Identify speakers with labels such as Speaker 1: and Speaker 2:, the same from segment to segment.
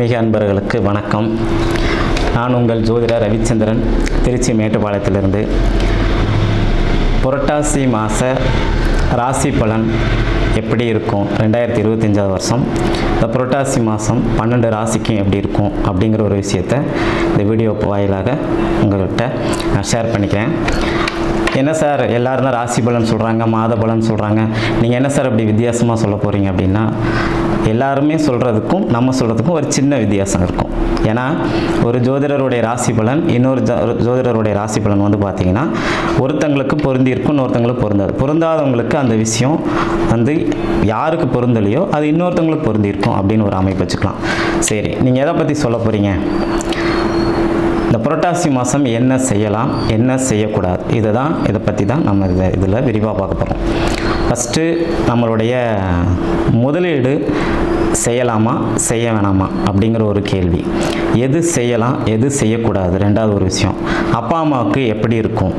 Speaker 1: ஆன்மீக அன்பர்களுக்கு வணக்கம். நான் உங்கள் ஜோதிடர் ரவிச்சந்திரன் திருச்சி மேட்டுப்பாளையத்திலிருந்து. புரட்டாசி மாத ராசி பலன் எப்படி இருக்கும்? ரெண்டாயிரத்தி இருபத்தஞ்சாவது வருஷம். இந்த புரட்டாசி மாதம் பன்னெண்டு ராசிக்கும் எப்படி இருக்கும்? அப்படிங்கிற ஒரு விஷயத்தை இந்த வீடியோ வாயிலாக உங்கள்கிட்ட நான் ஷேர் பண்ணிக்கிறேன். என்ன சார்? எல்லாருந்தான் ராசி பலன் சொல்கிறாங்க மாத பலன் சொல்கிறாங்க நீங்கள் என்ன சார் அப்படி வித்தியாசமாக சொல்ல போகிறீங்க அப்படின்னா எல்லாருமே சொல்கிறதுக்கும் நம்ம சொல்கிறதுக்கும் ஒரு சின்ன வித்தியாசம் இருக்கும். ஏன்னா ஒரு ஜோதிடருடைய ராசி பலன் இன்னொரு ஜோ- ஜோதிடருடைய ராசி பலன் வந்து பார்த்திங்கன்னா ஒருத்தங்களுக்கு பொருந்தி இருக்கும் இன்னொருத்தங்களுக்கு பொருந்தாது. பொருந்தாதவங்களுக்கு அந்த விஷயம் வந்து யாருக்கு பொருந்தலையோ அது இன்னொருத்தங்களுக்கு பொருந்தி இருக்கும் அப்படின்னு ஒரு அமைப்பு வச்சுக்கலாம். சரி நீங்கள் எதை பற்றி சொல்ல போகிறீங்க இந்த புரட்டாசி மாதம் என்ன செய்யலாம் என்ன செய்யக்கூடாது? இதை தான் இதை பற்றி தான் நம்ம இதை இதில் விரிவாக பார்க்க போகிறோம் ஃபஸ்ட்டு நம்மளுடைய முதலீடு செய்யலாமா செய்ய வேணாமா அப்படிங்கிற ஒரு கேள்வி. எது செய்யலாம் எது செய்யக்கூடாது? ரெண்டாவது ஒரு விஷயம். அப்பா அம்மாவுக்கு எப்படி இருக்கும்?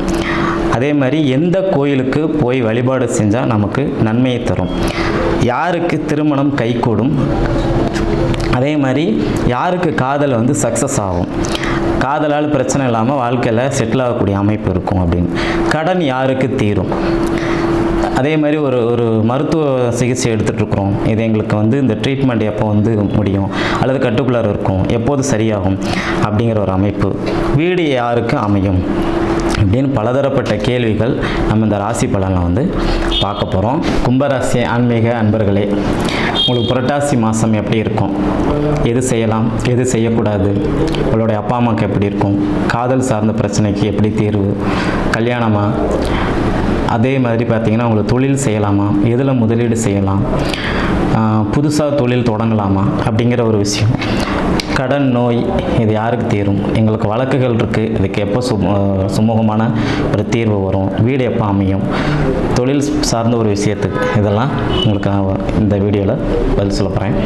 Speaker 1: அதே மாதிரி எந்த கோயிலுக்கு போய் வழிபாடு செஞ்சால் நமக்கு நன்மையை தரும்? யாருக்கு திருமணம் கைகூடும்? அதே மாதிரி யாருக்கு காதல் வந்து சக்ஸஸ் ஆகும்? காதலால் பிரச்சனை இல்லாமல் வாழ்க்கையில் செட்டில் ஆகக்கூடிய அமைப்பு இருக்கும் அப்படின்னு. கடன் யாருக்கு தீரும்? அதே மாதிரி ஒரு ஒரு மருத்துவ சிகிச்சை எடுத்துகிட்ருக்குறோம் இது எங்களுக்கு வந்து இந்த ட்ரீட்மெண்ட் எப்போ வந்து முடியும்? அல்லது கட்டுக்குள்ளார இருக்கும்? எப்போது சரியாகும்? அப்படிங்கிற ஒரு அமைப்பு. வீடு யாருக்கு அமையும்? அப்படின்னு பலதரப்பட்ட கேள்விகள் நம்ம இந்த ராசி பலனில் வந்து பார்க்க போகிறோம் கும்பராசி ஆன்மீக அன்பர்களே உங்களுக்கு புரட்டாசி மாதம் எப்படி இருக்கும்? எது செய்யலாம்? எது செய்யக்கூடாது? உங்களுடைய அப்பா அம்மாவுக்கு எப்படி இருக்கும்? காதல் சார்ந்த பிரச்சனைக்கு எப்படி தீர்வு? கல்யாணமா? அதே மாதிரி பார்த்தீங்கன்னா உங்களுக்கு தொழில் செய்யலாமா? எதில் முதலீடு செய்யலாம்? புதுசாக தொழில் தொடங்கலாமா? அப்படிங்கிற ஒரு விஷயம். கடன் நோய் இது யாருக்கு தீரும்? எங்களுக்கு வழக்குகள் இருக்குது இதுக்கு எப்போ சும சுமூகமான ஒரு தீர்வு வரும். வீடு எப்போ அமையும்? தொழில் சார்ந்த ஒரு விஷயத்துக்கு. இதெல்லாம் உங்களுக்கு நான் இந்த வீடியோவில் பதில் சொல்ல போகிறேன்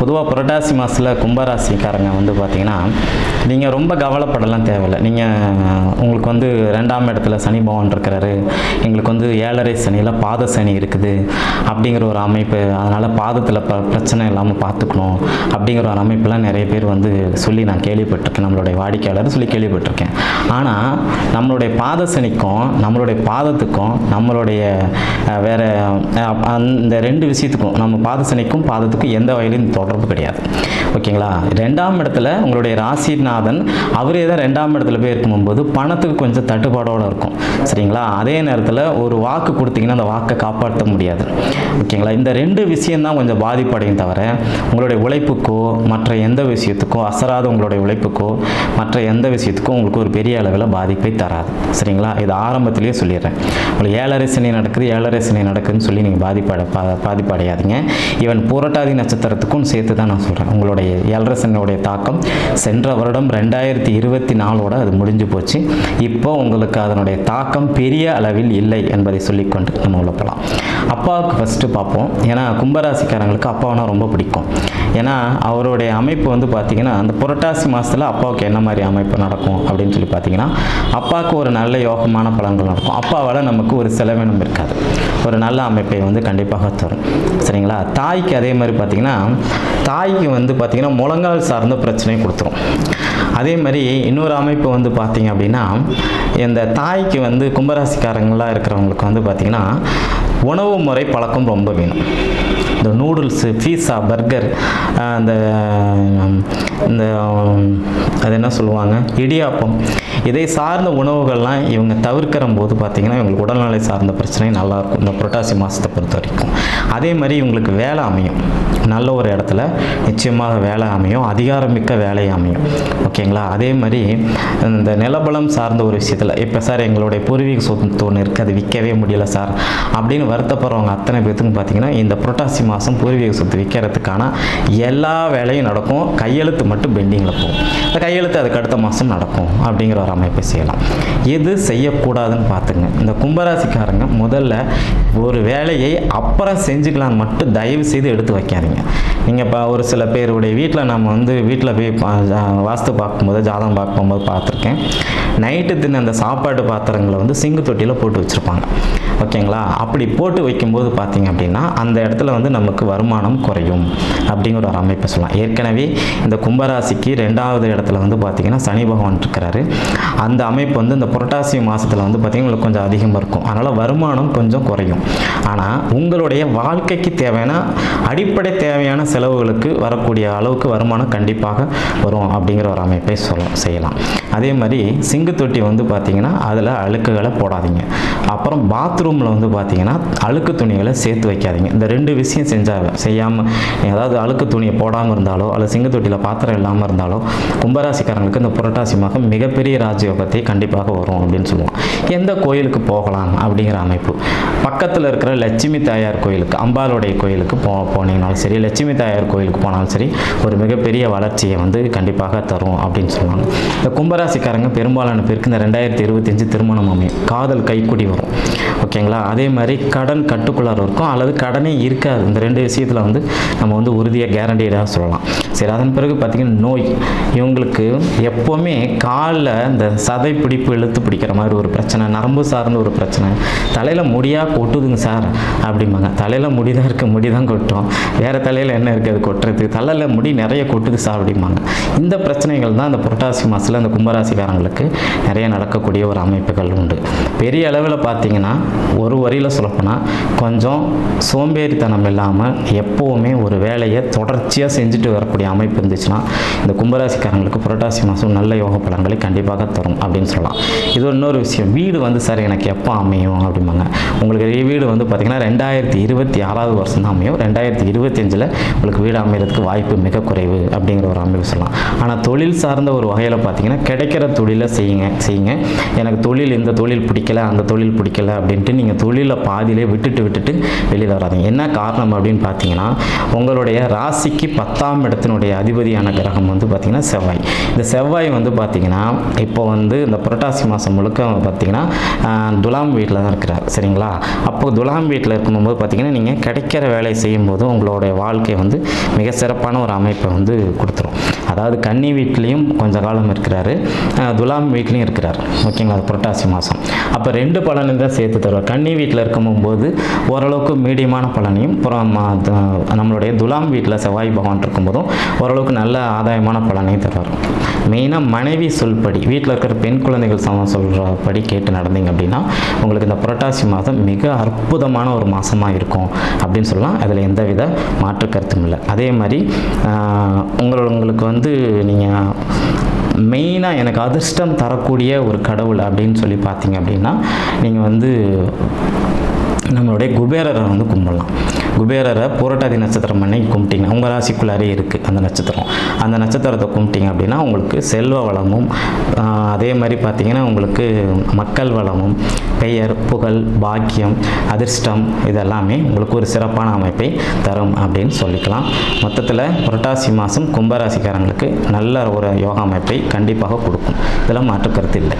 Speaker 1: பொதுவாக புரட்டாசி மாதத்தில் கும்பராசிக்காரங்க வந்து பார்த்திங்கன்னா நீங்கள் ரொம்ப கவலைப்படலாம் தேவையில்லை. நீங்கள் உங்களுக்கு வந்து ரெண்டாம் இடத்துல சனி பகவான் இருக்கிறாரு. எங்களுக்கு வந்து ஏழரை சனியில் பாத சனி இருக்குது. அப்படிங்கிற ஒரு அமைப்பு அதனால் பாதத்தில் ப பிரச்சனை இல்லாமல் பார்த்துக்கணும் அப்படிங்கிற ஒரு அமைப்பெலாம் நிறைய பேர் வந்து சொல்லி நான் கேள்விப்பட்டிருக்கேன். நம்மளுடைய வாடிக்கையாளர் சொல்லி கேள்விப்பட்டிருக்கேன். ஆனால் நம்மளுடைய பாத சனிக்கும் நம்மளுடைய பாதத்துக்கும் நம்மளுடைய வேறு அந்த ரெண்டு விஷயத்துக்கும் நம்ம பாத சனிக்கும் பாதத்துக்கும் எந்த வகையிலும் தொடர்பு கிடையாது. ஓகேங்களா? ரெண்டாம் இடத்துல உங்களுடைய ராசிநாதன் அவரே தான் ரெண்டாம் இடத்துல போய் இருக்கும்போது பணத்துக்கு கொஞ்சம் தட்டுப்பாடோடு இருக்கும். சரிங்களா? அதே நேரத்தில் ஒரு வாக்கு கொடுத்தீங்கன்னா அந்த வாக்கை காப்பாற்ற முடியாது. ஓகேங்களா? இந்த ரெண்டு விஷயம்தான் கொஞ்சம் பாதிப்படையும் தவிர உங்களுடைய உழைப்புக்கோ மற்ற எந்த விஷயத்துக்கோ அசராத உங்களுடைய உழைப்புக்கோ மற்ற எந்த விஷயத்துக்கோ உங்களுக்கு ஒரு பெரிய அளவில் பாதிப்பை தராது. சரிங்களா? இது ஆரம்பத்திலேயே சொல்லிடுறேன். உங்களுக்கு ஏழரை சனி நடக்குது ஏழரை சனி நடக்குதுன்னு சொல்லி நீங்கள் பாதிப்பட பா பாதிப்படையாதீங்க. ஈவன் புரட்டாதி நட்சத்திரத்துக்கும் சேர்த்து தான் நான் சொல்கிறேன் உங்களுடைய ஏழரை சனியுடைய தாக்கம் சென்ற வருடம் ரெண்டாயிரத்தி இருபத்தி நாலோட அது முடிஞ்சு போச்சு. இப்போ உங்களுக்கு அதனுடைய தாக்கம் பெரிய அளவில் இல்லை என்பதை சொல்லிக்கொண்டு நம்ம உள்ள போகலாம் அப்பாவுக்கு ஃபஸ்ட்டு பார்ப்போம். ஏன்னா கும்பராசிக்காரங்களுக்கு அப்பாவனா ரொம்ப பிடிக்கும். ஏன்னா அவருடைய அமைப்பு வந்து பார்த்திங்கன்னா அந்த புரட்டாசி மாதத்தில் அப்பாவுக்கு என்ன மாதிரி அமைப்பு நடக்கும் அப்படின்னு சொல்லி பார்த்தீங்கன்னா அப்பாவுக்கு ஒரு நல்ல யோகமான பலன்கள் நடக்கும். அப்பாவால் நமக்கு ஒரு செலவினம் இருக்காது. ஒரு நல்ல அமைப்பை வந்து கண்டிப்பாக தரும். சரிங்களா? தாய்க்கு அதே மாதிரி பார்த்திங்கன்னா தாய்க்கு வந்து பார்த்திங்கன்னா முழங்கால் சார்ந்த பிரச்சனையை கொடுத்துரும். அதே மாதிரி இன்னொரு அமைப்பு வந்து பார்த்தீங்க அப்படின்னா இந்த தாய்க்கு வந்து கும்பராசிக்காரங்களாக இருக்கிறவங்களுக்கு வந்து பார்த்திங்கன்னா உணவு முறை பழக்கம் ரொம்ப வேணும். இந்த நூடுல்ஸு பீஸா பர்கர் அந்த இந்த அது என்ன சொல்லுவாங்க? இடியாப்பம். இதை சார்ந்த உணவுகள்லாம் இவங்க தவிர்க்கிற போது பார்த்திங்கன்னா இவங்களுக்கு உடல்நிலை சார்ந்த பிரச்சனை நல்லாயிருக்கும் இந்த புரட்டாசி மாதத்தை பொறுத்த வரைக்கும். அதே மாதிரி இவங்களுக்கு வேலை அமையும். நல்ல ஒரு இடத்துல நிச்சயமாக வேலை அமையும். அதிகாரமிக்க வேலை அமையும். ஓகேங்களா? அதே மாதிரி இந்த நிலபலம் சார்ந்த ஒரு விஷயத்தில் இப்போ சார் எங்களுடைய பூர்வீக சொத்து ஒன்று இருக்குது அது விற்கவே முடியல சார் அப்படின்னு வருத்தப்படுறவங்க அத்தனை பேர்த்துக்கும் பார்த்தீங்கன்னா இந்த புரட்டாசி மாதம் பூர்வீக சொத்து விற்கிறதுக்கான எல்லா வேலையும் நடக்கும். கையெழுத்து மட்டும் பெண்டிங்கில் போகும். அந்த கையெழுத்து அதுக்கு அடுத்த மாதம் நடக்கும் அப்படிங்கிற ஒரு அமைப்பை செய்யலாம். எது செய்யக்கூடாதுன்னு பார்த்துங்க. இந்த கும்பராசிக்காரங்க முதல்ல ஒரு வேலையை அப்புறம் செஞ்சுக்கலாம் மட்டும் தயவு செய்து எடுத்து வைக்காதீங்க. நீங்கள் இப்போ ஒரு சில பேருடைய வீட்டில் நம்ம வந்து வீட்டில் போய் பா- ஜா- வாஸ்து பார்க்கும்போது ஜாதகம் பார்க்கும்போது பார்த்துருக்கேன். நைட்டு தின்ன அந்த சாப்பாடு பாத்திரங்களை வந்து சிங்கு தொட்டியில் போட்டு வச்சுருப்பாங்க. ஓகேங்களா? அப்படி போட்டு வைக்கும்போது பார்த்தீங்க அப்படின்னா அந்த இடத்துல வந்து நமக்கு வருமானம் குறையும் அப்படிங்கிற ஒரு அமைப்பை சொல்லலாம். ஏற்கனவே இந்த கும்பராசிக்கு ரெண்டாவது இடத்துல வந்து பார்த்திங்கன்னா சனி பகவான் இருக்கிறாரு. அந்த அமைப்பு வந்து இந்த புரட்டாசி மாதத்தில் வந்து பார்த்திங்கன்னா உங்களுக்கு கொஞ்சம் அதிகமாக இருக்கும். அதனால் வருமானம் கொஞ்சம் குறையும். ஆனால் உங்களுடைய வாழ்க்கைக்கு தேவையான அடிப்படை தேவையான செலவுகளுக்கு வரக்கூடிய அளவுக்கு வருமானம் கண்டிப்பாக வரும் அப்படிங்கிற ஒரு அமைப்பை சொல்ல செய்யலாம். அதே மாதிரி சிங்கு தொட்டி வந்து பார்த்தீங்கன்னா அதில் அழுக்குகளை போடாதீங்க. அப்புறம் பாத்ரூமில் வந்து பார்த்தீங்கன்னா அழுக்கு துணிகளை சேர்த்து வைக்காதீங்க. இந்த ரெண்டு விஷயம் செஞ்சால் செய்யாமல் ஏதாவது அழுக்கு துணியை போடாமல் இருந்தாலோ அல்லது சிங்கு தொட்டியில் பாத்திரம் இல்லாமல் இருந்தாலோ கும்பராசிக்காரங்களுக்கு இந்த புரட்டாசி மாதம் மிகப்பெரிய ராஜயோகத்தை கண்டிப்பாக வரும் அப்படின்னு சொல்லுவோம். எந்த கோயிலுக்கு போகலாம் அப்படிங்கிற அமைப்பு. பக்கத்தில் இருக்கிற லட்சுமி தாயார் கோயிலுக்கு அம்பாளுடைய கோயிலுக்கு போ போனீங்கனாலும் சரி லட்சுமி தாயார் கோயிலுக்கு போனாலும் சரி ஒரு மிகப்பெரிய வளர்ச்சியை வந்து கண்டிப்பாக தரும் அப்படின்னு சொல்லுவாங்க. இந்த கும்பராசிக்காரங்க பெரும்பாலான பேருக்கு இந்த ரெண்டாயிரத்தி இருபத்தஞ்சு திருமணம் அமையும். காதல் கைக்குடி வரும். ஓகேங்களா? அதே மாதிரி கடன் கட்டுக்குள்ளார இருக்கும். அல்லது கடனே இருக்காது. இந்த ரெண்டு விஷயத்தில் வந்து நம்ம வந்து உறுதியாக கேரண்டீடாக சொல்லலாம். சரி அதன் பிறகு பார்த்திங்கன்னா நோய். இவங்களுக்கு எப்போவுமே காலில் இந்த சதை பிடிப்பு இழுத்து பிடிக்கிற மாதிரி ஒரு பிரச்சனை நரம்பு சார்ந்த ஒரு பிரச்சனை. தலையில் முடியாக கொட்டுதுங்க சார் அப்படிம்பாங்க. தலையில் முடிதான் இருக்க இருக்குது முடி தான் கொட்டும். வேறு தலையில் என்ன இருக்குது அது கொட்டுறதுக்கு. தலையில் முடி நிறைய கொட்டுது சார் அப்படிம்பாங்க. இந்த பிரச்சனைகள் தான் இந்த புரட்டாசி மாதத்தில் அந்த கும்பராசிக்காரங்களுக்கு நிறைய நடக்கக்கூடிய ஒரு அமைப்புகள் உண்டு. பெரிய அளவில் பார்த்தீங்கன்னா ஒரு வரியில் சொல்லப்போனால் கொஞ்சம் சோம்பேறித்தனம் இல்லாமல் எப்போவுமே ஒரு வேலையை தொடர்ச்சியாக செஞ்சுட்டு வரக்கூடிய அமைப்பு இருந்துச்சுன்னா இந்த கும்பராசிக்காரங்களுக்கு புரட்டாசி மாதம் நல்ல யோக பலன்களை கண்டிப்பாக தரும் அப்படின்னு சொல்லலாம். இது இன்னொரு விஷயம். வீடு வந்து சார் எனக்கு எப்போ அமையும்? அப்படிம்பாங்க. உங்களுக்கு வீடு வந்து பார்த்திங்கன்னா ரெண்டாயிரத்தி இருபத்தி ஆறாவது வருஷம் தான் அமையும். ரெண்டாயிரத்தி இருபத்தஞ்சில் உங்களுக்கு வீடு அமைகிறதுக்கு வாய்ப்பு மிக குறைவு அப்படிங்கிற ஒரு அமைப்பு சொல்லலாம். ஆனால் தொழில் சார்ந்த ஒரு வகையில் பார்த்தீங்கன்னா கிடைக்கிற தொழிலை செய்யுங்க செய்யுங்க. எனக்கு தொழில் இந்த தொழில் பிடிக்கல அந்த தொழில் பிடிக்கல அப்படின்ட்டு நீங்கள் தொழிலை பாதியிலே விட்டுட்டு விட்டுட்டு வெளியில் வராதீங்க. என்ன காரணம் அப்படின்னு பார்த்தீங்கன்னா உங்களுடைய ராசிக்கு பத்தாம் இடத்தினுடைய அதிபதியான கிரகம் வந்து பார்த்திங்கன்னா செவ்வாய். இந்த செவ்வாய் வந்து பார்த்திங்கன்னா இப்போ வந்து இந்த புரட்டாசி மாதம் முழுக்க பார்த்தீங்கன்னா துலாம் வீட்டில் தான் இருக்கிறார். சரிங்களா? அப்போ துலாம் வீட்டில் இருக்கும்போது பார்த்தீங்கன்னா நீங்கள் கிடைக்கிற வேலையை செய்யும்போது உங்களுடைய வாழ்க்கை வந்து மிக சிறப்பான ஒரு அமைப்பை வந்து கொடுத்துரும். அதாவது கன்னி வீட்லேயும் கொஞ்ச காலம் இருக்கிறாரு. துலாம் வீட்லேயும் இருக்கிறார். ஓகேங்களா? அது புரட்டாசி மாதம் அப்போ ரெண்டு பலனையும் தான் சேர்த்து தருவார். கன்னி வீட்டில் இருக்கும்போது ஓரளவுக்கு மீடியமான பலனையும் அப்புறம் நம்மளுடைய துலாம் வீட்டில் செவ்வாய் பகவான் இருக்கும்போதும் ஓரளவுக்கு நல்ல ஆதாயமான பலனையும் தருவார். மெயினாக மனைவி சொல்படி வீட்டில் இருக்கிற பெண் குழந்தைகள் சமம் சொல்கிறபடி கேட்டு நடந்தீங்க அப்படின்னா உங்களுக்கு இந்த புரட்டாசி மாதம் மிக அற்புதமான ஒரு மாதமாக இருக்கும் அப்படின்னு சொல்லலாம். அதில் எந்தவித மாற்று கருத்தும் இல்லை. அதே மாதிரி உங்களோட உங்களுக்கு வந்து நீங்கள் மெயினாக எனக்கு அதிர்ஷ்டம் தரக்கூடிய ஒரு கடவுள் அப்படின்னு சொல்லி பார்த்தீங்க அப்படின்னா நீங்கள் வந்து நம்மளுடைய குபேரரை வந்து கும்பிடலாம். குபேரரை புரட்டாதி நட்சத்திரம் அன்னைக்கு கும்பிட்டீங்க உங்கள் ராசிக்குள்ளாரே இருக்குது அந்த நட்சத்திரம். அந்த நட்சத்திரத்தை கும்பிட்டீங்க அப்படின்னா உங்களுக்கு செல்வ வளமும் அதே மாதிரி பார்த்திங்கன்னா உங்களுக்கு மக்கள் வளமும் பெயர் புகழ் பாக்கியம் அதிர்ஷ்டம் இதெல்லாமே உங்களுக்கு ஒரு சிறப்பான அமைப்பை தரும் அப்படின்னு சொல்லிக்கலாம். மொத்தத்தில் புரட்டாசி மாதம் கும்பராசிக்காரங்களுக்கு நல்ல ஒரு யோகா அமைப்பை கண்டிப்பாக கொடுக்கும். இதெல்லாம் மாற்று கருத்து இல்லை.